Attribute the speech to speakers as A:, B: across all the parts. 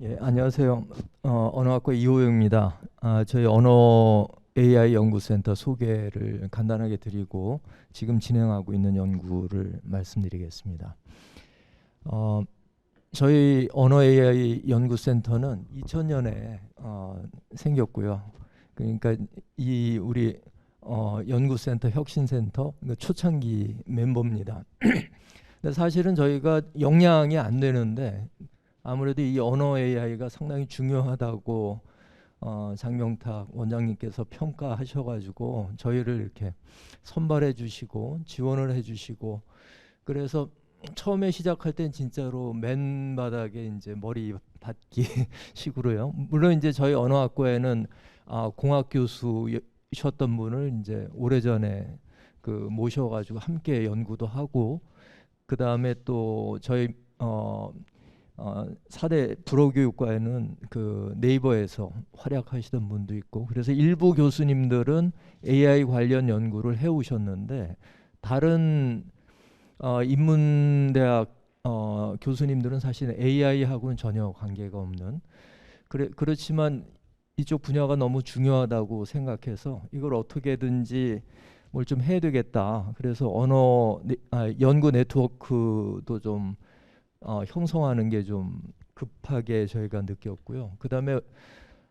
A: 예, 안녕하세요. 어, 언어학과 이호영입니다. 아, 저희 언어 AI 연구센터 소개를 간단하게 드리고 지금 진행하고 있는 연구를 말씀드리겠습니다. 어, 저희 언어 AI 연구센터는 2000년에 어, 생겼고요. 그러니까 이 우리 어, 연구센터 혁신센터 그 초창기 멤버입니다. 근데 사실은 저희가 역량이 안 되는데 아무래도 이 언어 AI가 상당히 중요하다고 어, 장명탁 원장님께서 평가하셔가지고 저희를 이렇게 선발해 주시고 지원을 해 주시고 그래서 처음에 시작할 땐 진짜로 맨 바닥에 이제 머리 받기 식으로요. 물론 이제 저희 언어학과에는 아, 공학 교수셨던 분을 이제 오래전에 그 모셔가지고 함께 연구도 하고 그 다음에 또 저희 어, 어, 4대 불어교육과에는 그 네이버에서 활약하시던 분도 있고 그래서 일부 교수님들은 AI 관련 연구를 해오셨는데 다른 어, 인문대학 어, 교수님들은 사실 AI하고는 전혀 관계가 없는 그래, 그렇지만 이쪽 분야가 너무 중요하다고 생각해서 이걸 어떻게든지 뭘 좀 해야 되겠다. 그래서 언어 네, 아, 연구 네트워크도 좀 어, 형성하는 게 좀 급하게 저희가 느꼈고요. 그 다음에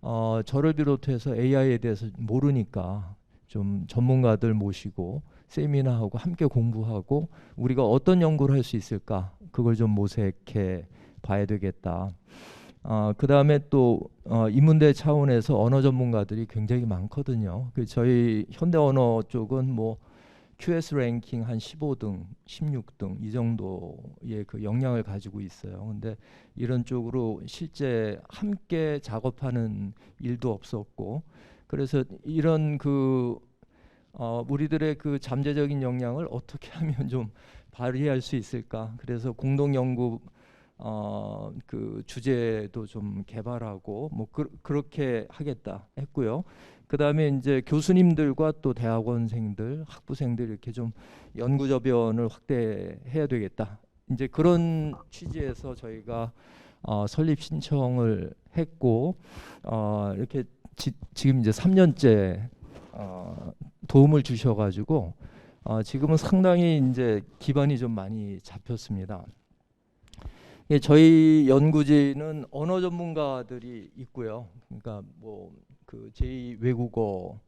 A: 어, 저를 비롯해서 AI에 대해서 모르니까 좀 전문가들 모시고 세미나하고 함께 공부하고 우리가 어떤 연구를 할 수 있을까 그걸 좀 모색해 봐야 되겠다. 어, 그 다음에 또 어, 인문대 차원에서 언어 전문가들이 굉장히 많거든요. 그 저희 현대 언어 쪽은 뭐 QS 랭킹 한 15등, 16등 이 정도의 그 역량을 가지고 있어요. 근데 이런 쪽으로 실제 함께 작업하는 일도 없었고 그래서 이런 그 어, 우리들의 그 잠재적인 역량을 어떻게 하면 좀 발휘할 수 있을까? 그래서 공동 연구 어, 그 주제도 좀 개발하고 뭐 그, 그렇게 하겠다 했고요. 그 다음에 이제 교수님들과 또 대학원생들, 학부생들 이렇게 좀 연구 저변을 확대해야 되겠다. 이제 그런 취지에서 저희가 어, 설립 신청을 했고 어, 이렇게 지, 지금 이제 3년째 어, 도움을 주셔가지고 어, 지금은 상당히 이제 기반이 좀 많이 잡혔습니다. 예, 저희 연구진은 언어 전문가들이 있고요. 그러니까 뭐 그 제2 외국어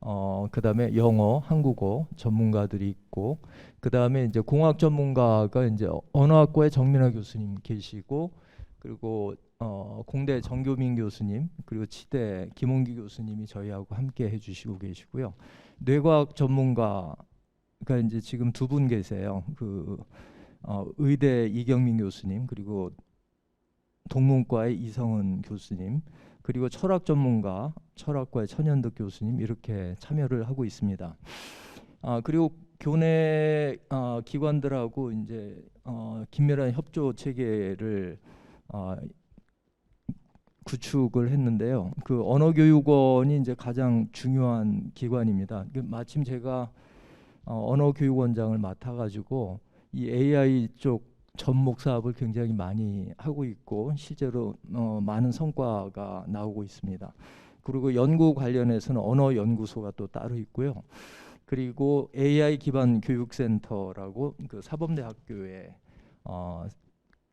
A: 어 그다음에 영어, 한국어 전문가들이 있고 그다음에 이제 공학 전문가가 이제 언어학과의 정민아 교수님 계시고 그리고 어 공대 정교민 교수님 그리고 치대 김홍기 교수님이 저희하고 함께 해 주시고 계시고요. 뇌과학 전문가가 이제 지금 두 분 계세요. 그 어, 의대 이경민 교수님 그리고 동문과의 이성은 교수님 그리고 철학 전문가 철학과의 천연덕 교수님 이렇게 참여를 하고 있습니다. 아 그리고 교내 어, 기관들하고 이제 어, 긴밀한 협조 체계를 어, 구축을 했는데요. 그 언어교육원이 이제 가장 중요한 기관입니다. 그 마침 제가 어, 언어교육원장을 맡아가지고 이 AI 쪽 접목 사업을 굉장히 많이 하고 있고 실제로 어, 많은 성과가 나오고 있습니다. 그리고 연구 관련해서는 언어 연구소가 또 따로 있고요. 그리고 AI 기반 교육센터라고 그 사범대학교에 어,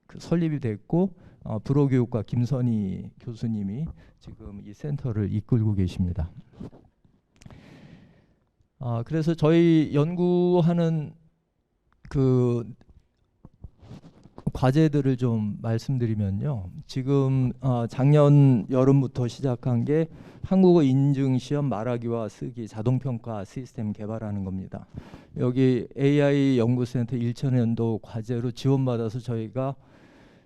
A: 그 설립이 됐고 어, 불어교육과 김선희 교수님이 지금 이 센터를 이끌고 계십니다. 아, 그래서 저희 연구하는 그 과제들을 좀 말씀드리면요. 지금 어, 작년 여름부터 시작한 게 한국어 인증 시험 말하기와 쓰기 자동 평가 시스템 개발하는 겁니다. 여기 AI 연구센터 1천년도 과제로 지원받아서 저희가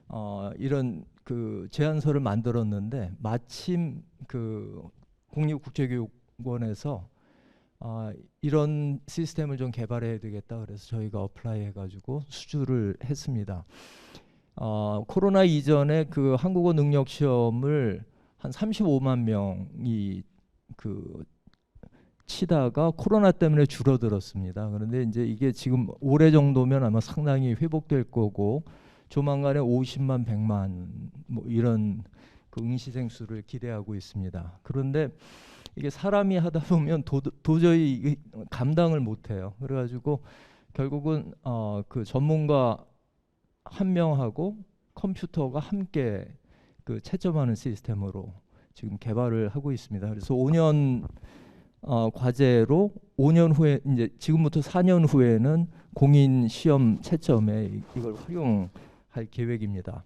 A: 어, 이런 그 제안서를 만들었는데 마침 그 국립국제교육원에서 아, 이런 시스템을 좀 개발해야 되겠다 그래서 저희가 어플라이 해가지고 수주를 했습니다. 어, 코로나 이전에 그 한국어 능력 시험을 한 35만 명이 그 치다가 코로나 때문에 줄어들었습니다. 그런데 이제 이게 지금 올해 정도면 아마 상당히 회복될 거고 조만간에 50만, 100만 뭐 이런 그 응시생 수를 기대하고 있습니다. 그런데 이게 사람이 하다 보면 도, 이게 감당을 못 해요. 그래가지고 결국은 어, 그 전문가 한 명하고 컴퓨터가 함께 그 채점하는 시스템으로 지금 개발을 하고 있습니다. 그래서 5년 어, 과제로 5년 후에 이제 지금부터 4년 후에는 공인 시험 채점에 이- 이걸 활용할 계획입니다.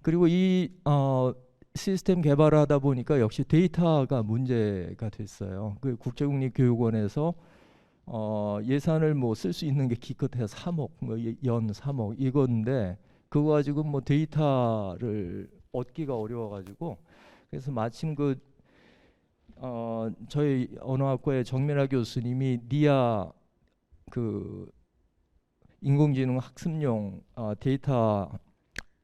A: 그리고 이 어, 시스템 개발하다 보니까 역시 데이터가 문제가 됐어요. 그 국제국립교육원에서 어, 예산을 뭐 쓸 수 있는 게 기껏해야 3억, 뭐 연 3억 이건데 그거 가지고 뭐 데이터를 얻기가 어려워가지고 그래서 마침 그 어, 저희 언어학과의 정민아 교수님이 니아 그 인공지능 학습용 어, 데이터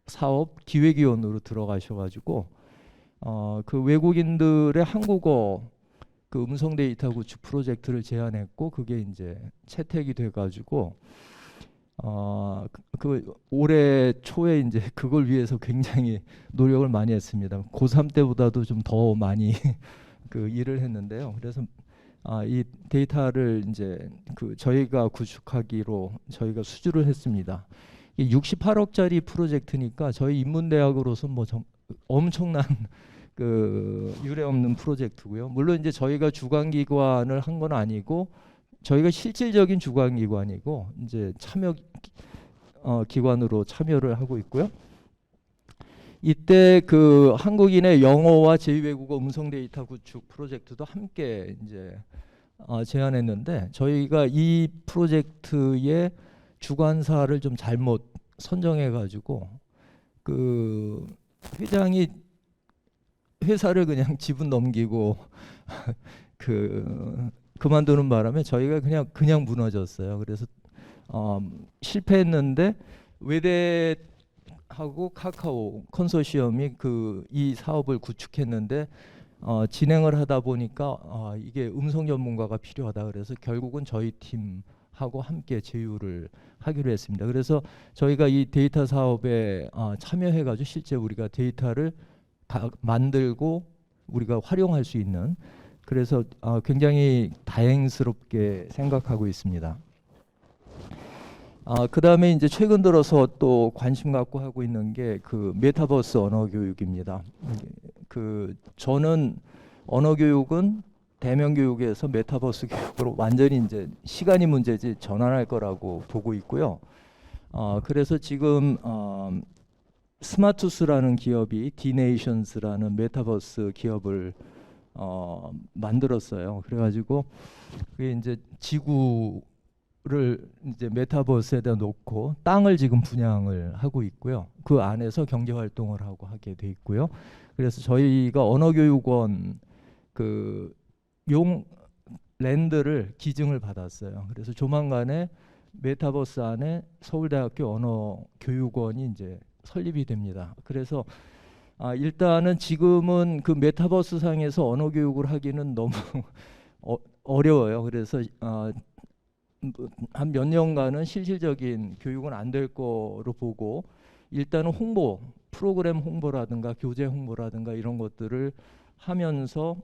A: 사업 기획위원으로 들어가셔가지고 어, 그 외국인들의 한국어 그 음성 데이터 구축 프로젝트를 제안했고 그게 이제 채택이 돼가지고 어, 그, 그 올해 초에 이제 그걸 위해서 굉장히 노력을 많이 했습니다. 고3 때보다도 좀 더 많이 그 일을 했는데요. 그래서 아, 이 데이터를 이제 그 저희가 구축하기로 저희가 수주를 했습니다. 이게 68억짜리 프로젝트니까 저희 인문대학으로서 뭐 정, 엄청난 그 유례 없는 프로젝트고요. 물론 이제 저희가 주관 기관을 한 건 아니고 저희가 실질적인 주관 기관이고 이제 참여 어, 기관으로 참여를 하고 있고요. 이때 그 한국인의 영어와 제2외국어 음성 데이터 구축 프로젝트도 함께 이제 어, 제안했는데 저희가 이 프로젝트의 주관사를 좀 잘못 선정해 가지고 그 회장이 회사를 그냥 지분 넘기고 그 그만두는 바람에 저희가 그냥 그냥 무너졌어요. 그래서 어, 실패했는데 외대 하고 카카오 컨소시엄이 그 이 사업을 구축했는데 어, 진행을 하다 보니까 어, 이게 음성 전문가가 필요하다 그래서 결국은 저희 팀하고 함께 제휴를 하기로 했습니다. 그래서 저희가 이 데이터 사업에 어, 참여해가지고 실제 우리가 데이터를 가, 만들고 우리가 활용할 수 있는 그래서 어, 굉장히 다행스럽게 생각하고 있습니다. 아, 그 다음에 이제 최근 들어서 또 관심 갖고 하고 있는 게 그 메타버스 언어 교육입니다. 그 저는 언어 교육은 대면 교육에서 메타버스 교육으로 완전히 이제 시간이 문제지 전환할 거라고 보고 있고요. 어, 그래서 지금 어, 스마투스라는 기업이 디네이션스라는 메타버스 기업을 어, 만들었어요. 그래가지고 그게 이제 지구를 이제 메타버스에다 놓고 땅을 지금 분양을 하고 있고요. 그 안에서 경제 활동을 하고 하게 돼 있고요. 그래서 저희가 언어교육원 그 용 랜드를 기증을 받았어요. 그래서 조만간에 메타버스 안에 서울대학교 언어교육원이 이제 설립이 됩니다. 그래서 아, 일단은 지금은 그 메타버스 상에서 언어 교육을 하기는 너무 어, 어려워요. 그래서 아, 한몇 년간은 실질적인 교육은 안 될 거로 보고 일단은 홍보, 프로그램 홍보라든가 교재 홍보라든가 이런 것들을 하면서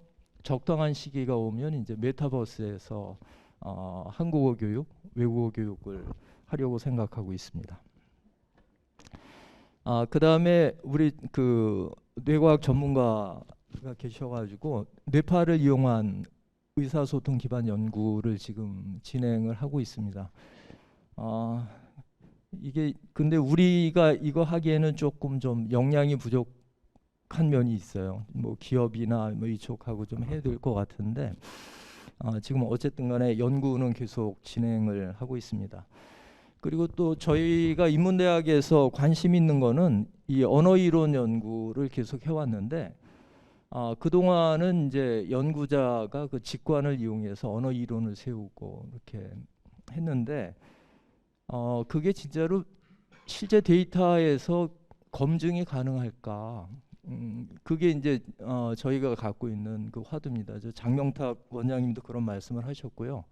A: 적당한 시기가 오면 이제 메타버스에서 어, 한국어 교육, 외국어 교육을 하려고 생각하고 있습니다. 아, 그다음에 우리 그 뇌과학 전문가가 계셔가지고 뇌파를 이용한 의사소통 기반 연구를 지금 진행을 하고 있습니다. 아, 이게 근데 우리가 이거 하기에는 조금 좀 역량이 부족한 면이 있어요. 뭐 기업이나 뭐 이쪽하고 좀 해야 될 것 같은데 아, 지금 어쨌든 간에 연구는 계속 진행을 하고 있습니다. 그리고 또 저희가 인문대학에서 관심 있는 거는 이 언어 이론 연구를 계속 해왔는데 아, 그 동안은 이제 연구자가 그 직관을 이용해서 언어 이론을 세우고 이렇게 했는데 어, 그게 진짜로 실제 데이터에서 검증이 가능할까? 음, 그게 이제 어, 저희가 갖고 있는 그 화두입니다. 저 장명탁 원장님도 그런 말씀을 하셨고요.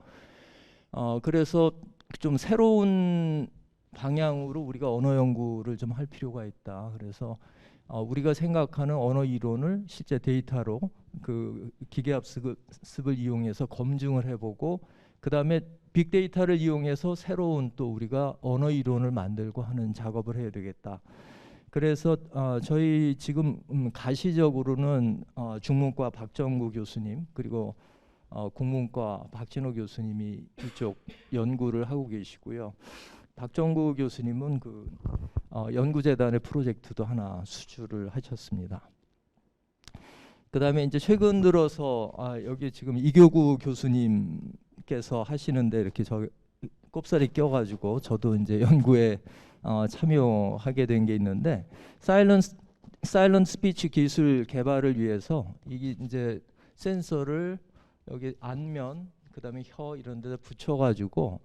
A: 어, 그래서 좀 새로운 방향으로 우리가 언어 연구를 좀 할 필요가 있다. 그래서 어, 우리가 생각하는 언어 이론을 실제 데이터로 그 기계 학습을 이용해서 검증을 해보고 그 다음에 빅데이터를 이용해서 새로운 또 우리가 언어 이론을 만들고 하는 작업을 해야 되겠다. 그래서 어, 저희 지금 음, 가시적으로는 어, 중문과 박정구 교수님 그리고 어, 국문과 박진호 교수님이 이쪽 연구를 하고 계시고요. 박정구 교수님은 그 어, 연구재단의 프로젝트도 하나 수주를 하셨습니다. 그다음에 이제 최근 들어서 아, 여기 지금 이교구 교수님께서 하시는데 이렇게 저 꼽살이 껴가지고 저도 이제 연구에 어, 참여하게 된 게 있는데 사일런스 사일런트 스피치 기술 개발을 위해서 이게 이제 센서를 여기 안면 그다음에 혀 이런 데다 붙여 가지고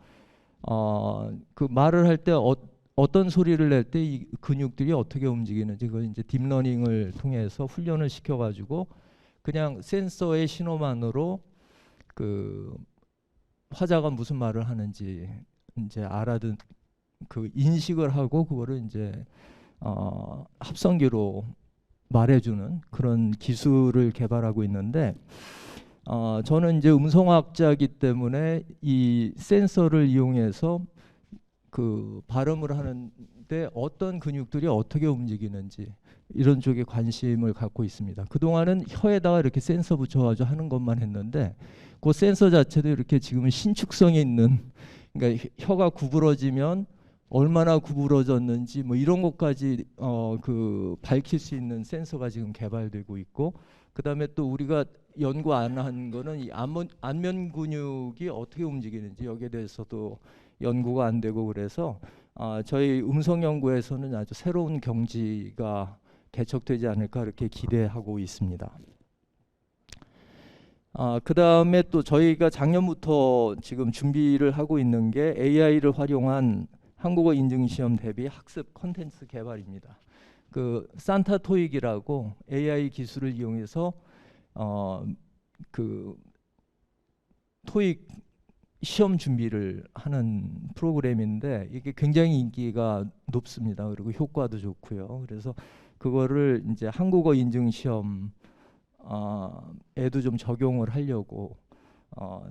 A: 어 그 말을 할 때 어, 어떤 소리를 낼 때 이 근육들이 어떻게 움직이는지 그걸 이제 딥러닝을 통해서 훈련을 시켜 가지고 그냥 센서의 신호만으로 그 화자가 무슨 말을 하는지 이제 알아듣 그 인식을 하고 그거를 이제 어 합성기로 말해주는 그런 기술을 개발하고 있는데 어, 저는 이제 음성학자이기 때문에 이 센서를 이용해서 그 발음을 하는데 어떤 근육들이 어떻게 움직이는지 이런 쪽에 관심을 갖고 있습니다. 그동안은 혀에다가 이렇게 센서 붙여가지고 하는 것만 했는데 그 센서 자체도 이렇게 지금은 신축성이 있는 그러니까 혀가 구부러지면 얼마나 구부러졌는지 뭐 이런 것까지 어 그 밝힐 수 있는 센서가 지금 개발되고 있고 그다음에 또 우리가 연구 안 한 거는 이 안면, 안면 근육이 어떻게 움직이는지 여기에 대해서도 연구가 안 되고 그래서 아, 저희 음성 연구에서는 아주 새로운 경지가 개척되지 않을까 이렇게 기대하고 있습니다. 아, 그 다음에 또 저희가 작년부터 지금 준비를 하고 있는 게 AI를 활용한 한국어 인증 시험 대비 학습 콘텐츠 개발입니다. 그 산타 토익이라고 AI 기술을 이용해서 어 그 토익 시험 준비를 하는 프로그램인데 이게 굉장히 인기가 높습니다. 그리고 효과도 좋고요. 그래서 그거를 이제 한국어 인증 시험 어, 에도 좀 적용을 하려고 어,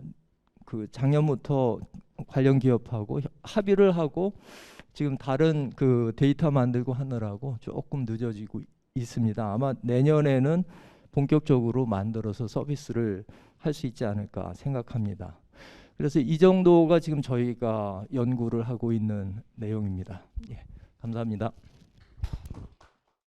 A: 그 작년부터 관련 기업하고 협- 합의를 하고 지금 다른 그 데이터 만들고 하느라고 조금 늦어지고 있습니다. 아마 내년에는 본격적으로 만들어서 서비스를 할 수 있지 않을까 생각합니다. 그래서 이 정도가 지금 저희가 연구를 하고 있는 내용입니다. 예, 감사합니다.